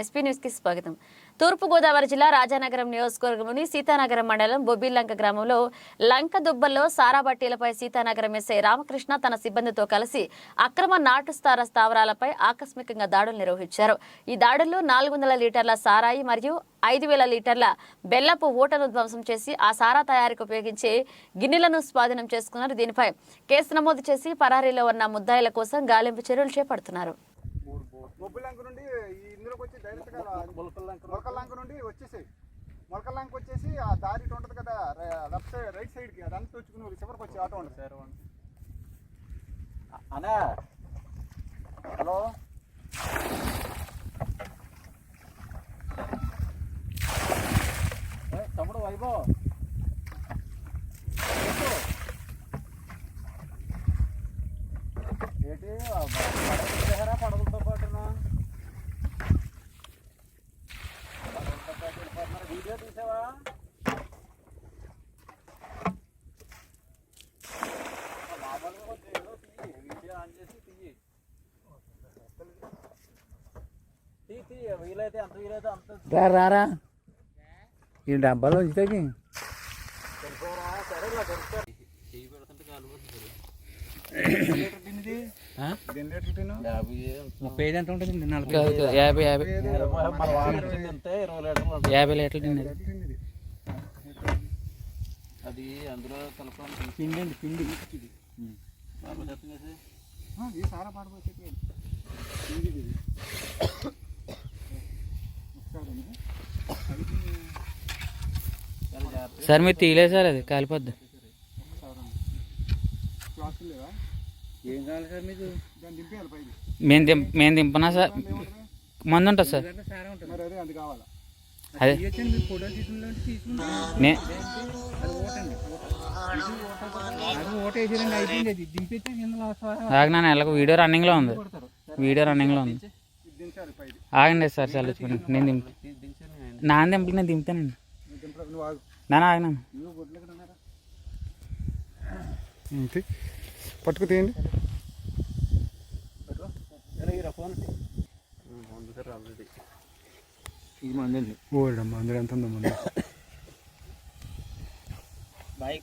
SP న్యూస్కి స్వాగతం. తూర్పుగోదావరి జిల్లా రాజానగరం నియోజకవర్గంలోని సీతానగరం మండలం బొబ్బిలంక గ్రామంలో లంక దుబ్బల్లో సారా బట్టీలపై సీతానగరం ఎస్ఐ రామకృష్ణ తన సిబ్బందితో కలిసి అక్రమ నాటుస్తార స్థావరాలపై ఆకస్మికంగా దాడులు నిర్వహించారు. ఈ దాడుల్లో నాలుగు వందల లీటర్ల సారాయి మరియు ఐదు వేల లీటర్ల బెల్లపు ఊటను ధ్వంసం చేసి ఆ సారా తయారీకి ఉపయోగించే గిన్నెలను స్వాధీనం చేసుకున్నారు. దీనిపై కేసు నమోదు చేసి పరారీలో ఉన్న ముద్దాయిల కోసం గాలింపు చర్యలు చేపడుతున్నారు. బొబ్బిలంక నుండి ఈ ఇందులోకి వచ్చి డైరెక్ట్గా మొలకల్లంక నుండి? వచ్చేసి మొలకల్లంక వచ్చేసి ఆ దారి ఇటు ఉంటుంది కదా లెఫ్ట్ సైడ్ రైట్ సైడ్కి అదంతా వచ్చుకుని చివరికి వచ్చి ఆటో ఉంటుంది. సార్ అనే హలో. ఏ, తమ్ముడు వైభవ్. ఏంటి? రా రారా ఈ డబ్బాలో ఉంచుతాకి. ముప్పై ఐదు ఎంత ఉంటుంది? యాభై యాభై. యాభై లీటర్లు తిండి అది అందులో కలపాలి పిండి అండి పిండి. సారా మీరు తీయలేదు సార్ అది కాలిపోద్ది. ఏం కావాలి సార్ మీకు? మేము దింప మేము దింపనా సార్? మందు ఉంటుంది సార్. అది కావాలా అదే నే ఆగినా ఎలాగో వీడియో రన్నింగ్లో ఉంది. వీడియో రన్నింగ్లో ఉంది. ఆగండి సార్ చల్లించుకోండి నేను దింప. నాన్న దింపలు నేను దింపుతానండి ఆగు నాన్న. ఆగినాను పట్టుకు తీయండి. ఇది మందండి ఓడమ్మా అందులో ఎంత ఉందో ముందు. Bike